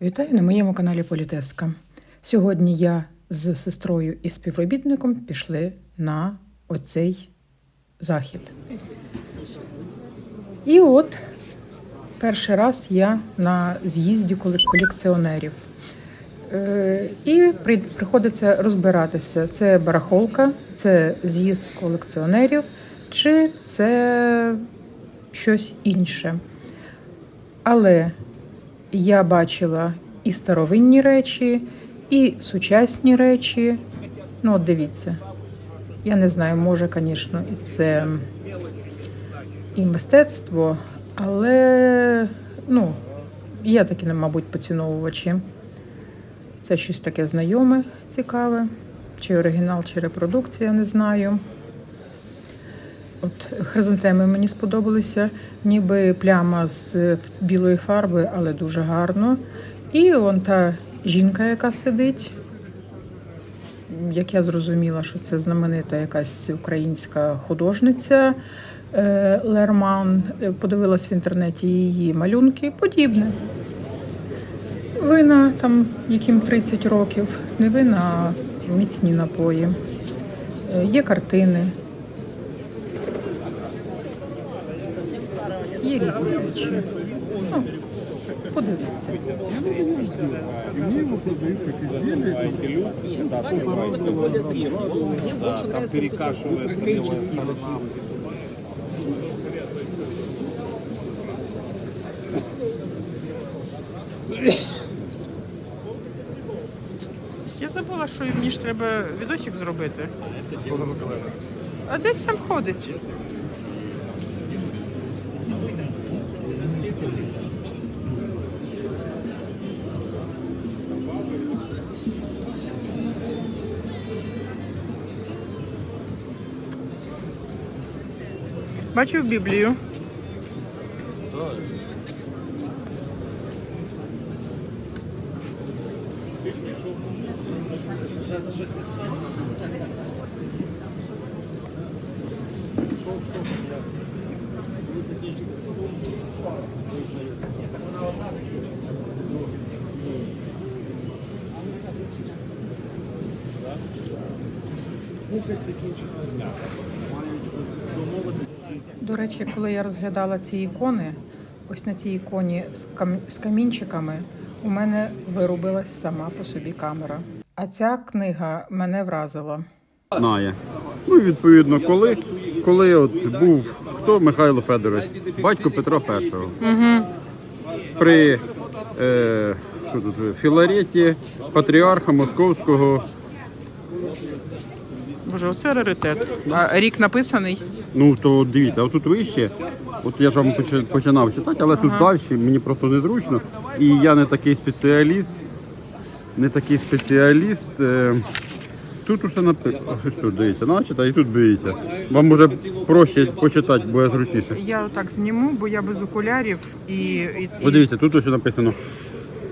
Вітаю на моєму каналі Політеска. Сьогодні я з сестрою і співробітником пішли на оцей захід. І от перший раз я на з'їзді колекціонерів. Е, І приходиться розбиратися, це барахолка, це з'їзд колекціонерів, чи це щось інше. Але я бачила і старовинні речі, і сучасні речі. Ну, от дивіться. Я не знаю, може, звісно, і це і мистецтво, але ну, є такі, мабуть, поціновувачі. Це щось таке знайоме, цікаве. Чи оригінал, чи репродукція, не знаю. От хризантеми мені сподобалися, ніби пляма з е, білої фарби, але дуже гарно. І он та жінка, яка сидить. Як я зрозуміла, що це знаменита якась українська художниця е, Лерман. Е, Подивилась в інтернеті її малюнки, подібне. Вина там, яким 30 років, не вина, а міцні напої. Є картини. Є різні речі. Ну, подивіться. Мне его продают как изделие. Да, там перекашивается левая сторона. Я забула, що мені ж треба відосик зробити. А десь там ходить. Бачив Біблію. Кухать закінчена зняти. Мають До речі, коли я розглядала ці ікони, ось на цій іконі з, кам... з камінчиками, у мене вирубилась сама по собі камера. А ця книга мене вразила. знає. Ну, відповідно, коли, коли от був хто Михайло Федорович, батько Петра І. Угу. При е, що тут, Філареті патріарха Московського, Боже, оце раритет. А рік написаний. ну то дивіться, а тут вище, от я ж вам починав читати, але тут далі мені просто незручно. І я не такий спеціаліст, не такий спеціаліст. Е, Тут усе написано. Тут дивіться, начата і тут дивіться. Вам може проще почитати, буде зручніше. Я отак зніму, бо я без окулярів і. і. Подивіться, тут ось написано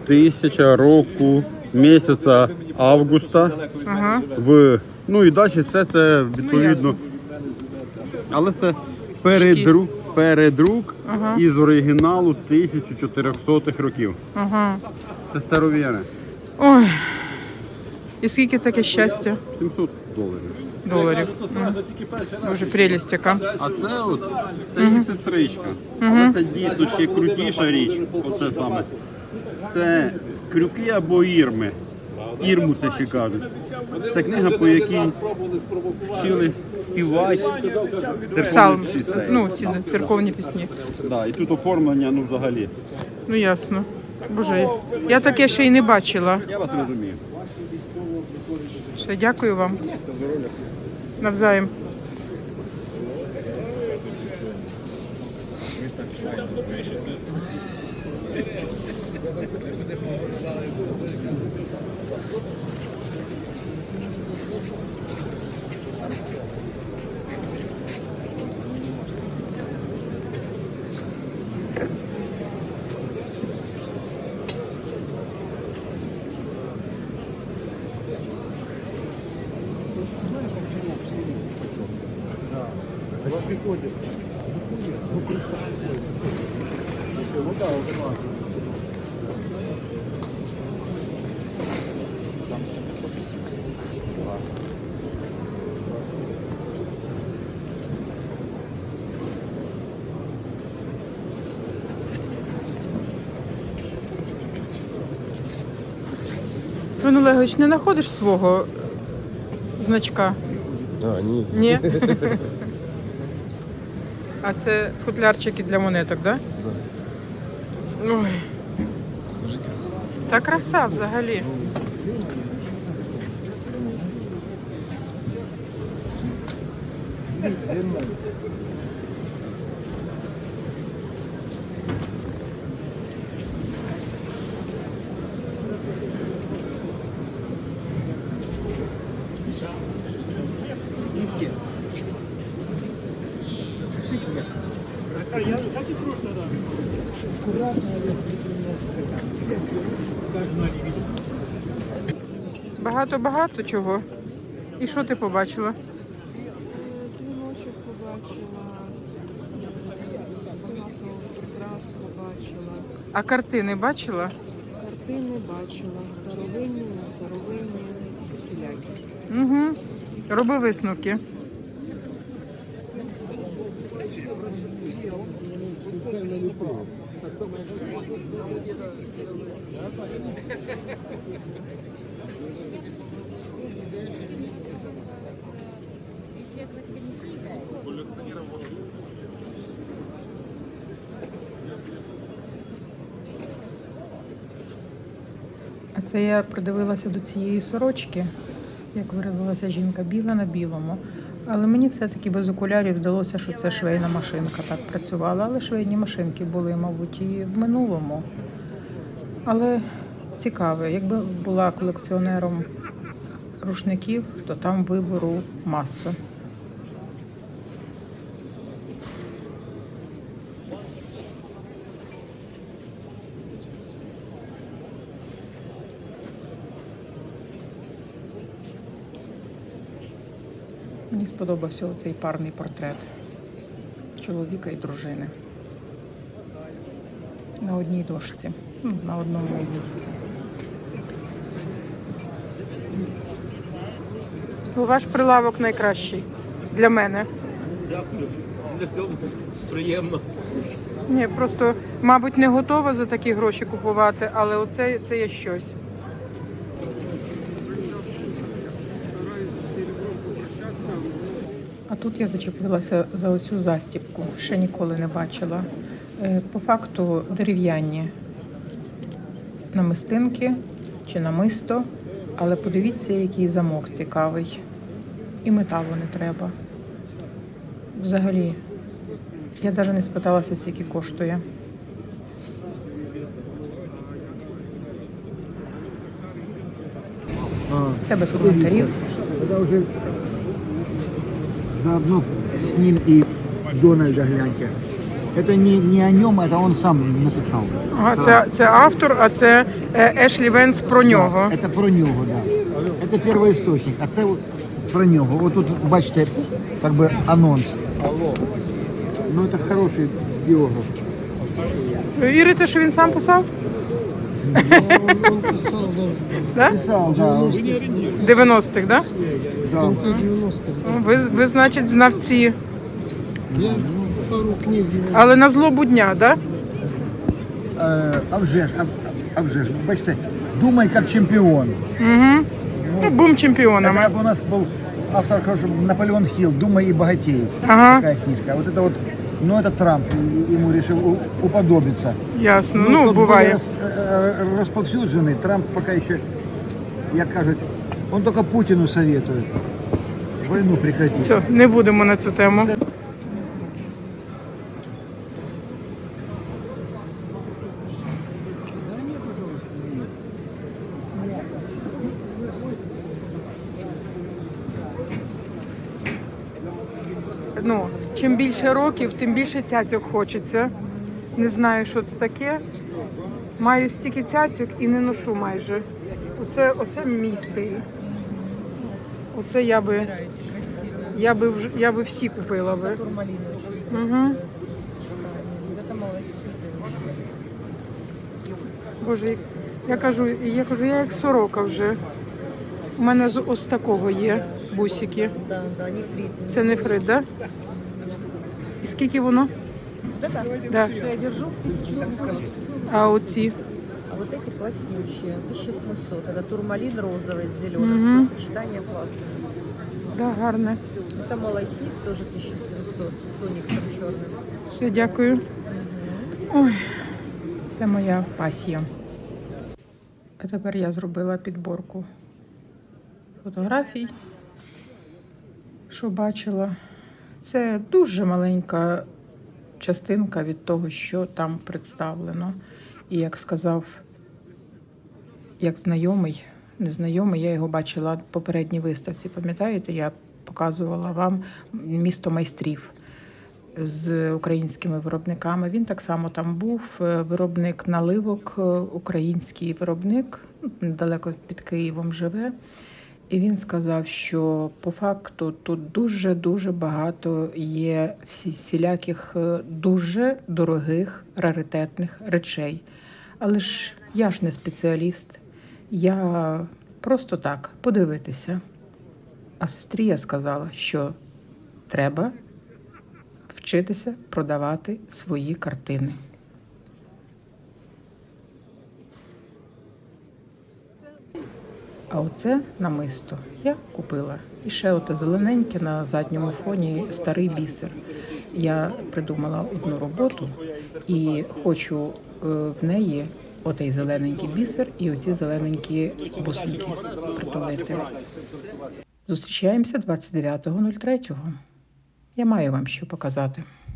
тисяча року місяця августа Ага. в ну і далі все це відповідно. Але це передрук, передрук Ага. із оригіналу 1400-х років. Ага. Це старовіри. Ой. І скільки таке щастя? 700 доларів. Доларів. М. Боже, прелість яка. А це от це її сестричка. Але це дійсно ще крутіша річ. Оце саме. Це крюки або ірми. Ірму це ще кажуть. Це книга, по якій вчили співати Псалм. Ну, ці церковні пісні. Да, і тут оформлення, ну взагалі. Ну ясно. Боже, я таке ще й не бачила. Я вас розумію. Все, дякую вам. Навзаєм. приходит. Ну да, вот Там Іван не знаходиш свого е, значка? А, ні. Ні. А це футлярчики для монеток, так? Да? Ой. Та краса взагалі. Багато-багато чого. І що ти побачила? Дзвіночок побачила, багато прикрас побачила, А картини бачила? картини бачила, старовинні, не старовинні, всілякі. Угу. Роби висновки. А це я придивилася до цієї сорочки, як виразилася жінка, біла на білому. Але мені все-таки без окулярів здалося, що це швейна машинка так працювала. Але швейні машинки були, мабуть, і в минулому. Але цікаве, якби була колекціонером рушників, то там вибору маса. Сподобався оцей парний портрет чоловіка і дружини. На одній дошці, ну, на одному місці. Ваш прилавок найкращий для мене. Дякую. Для цього приємно. Ні, просто, мабуть, не готова за такі гроші купувати, але оце це є щось. Тут я зачепилася за оцю застіпку, ще ніколи не бачила. Е, По факту дерев'яні намистинки чи намисто, але подивіться, який замок цікавий. І металу не треба. Взагалі, я навіть не спиталася, скільки коштує. Це без коментарів Тогда уже заодно с ним и Дональда гляньте. Это не, не о нем, это он сам написал. Ага, це, це автор, а це е, Ешлі Венс про нього. Это про нього, да. Это первоисточник, а це от про нього. Вот тут, бачите, как бы анонс. Ну, это хороший биограф. Ви вірите, що він сам писав? Да? Писал, да. 90-х, да? да. Ви, ви, значить, знавці. Я пару книг Але на злобу дня, да? Е, а вже ж, а, а вже ж, бачите, думай як чемпіон. Угу. Ну, бум Это чемпіонами. как у нас был автор хороший, Наполеон Хилл, «Думай и богатей». Ага. Такая книжка. А вот это вот, ну это Трамп и- ему решил у- уподобиться. Ясно. Ну, тот буває. более рас- э, расповсюдженный, Трамп пока еще, як кажуть, он только Путину советует. Войну прекратить. Все, не будемо на цю тему. Ну, чим більше років, тим більше цяцьок хочеться. Не знаю, що це таке. Маю стільки цяцьок і не ношу майже. Оце, оце мій стиль. Оце я би, я би, вже- я би всі купила би. Угу. Боже, я кажу, я кажу, я як сорока вже. У мене з ось такого є бусики. Да, да, нефрит. Це нефрит, да? І скільки воно? Да. что я держу, 1700. А оці? А вот эти класснючие, 1700. Это турмалин розовый с зеленым. Мгм. Сочетание классное. Да, гарне. Это малахит, тоже 1700, с ониксом черным. Все, дякую. Ой, це моя пасія. А тепер я зробила підборку фотографій, що бачила. Це дуже маленька частинка від того, що там представлено. І як сказав, як знайомий, незнайомий, я його бачила в попередній виставці. Пам'ятаєте, я показувала вам місто майстрів з українськими виробниками. Він так само там був. е, Виробник наливок, е, український виробник, недалеко під Києвом живе. І він сказав, що по факту тут дуже дуже багато є всі всіляких е, дуже дорогих раритетних речей. Але ж я ж не спеціаліст, я просто так подивитися. А сестрі сказала, що треба вчитися продавати свої картини. А оце намисто я купила. І ще оте зелененьке на задньому фоні старий бісер. Я придумала одну роботу і хочу е, в неї отей зелененький бісер і оці зелененькі бусинки притулити. Зустрічаємося 29.03. Я маю вам що показати.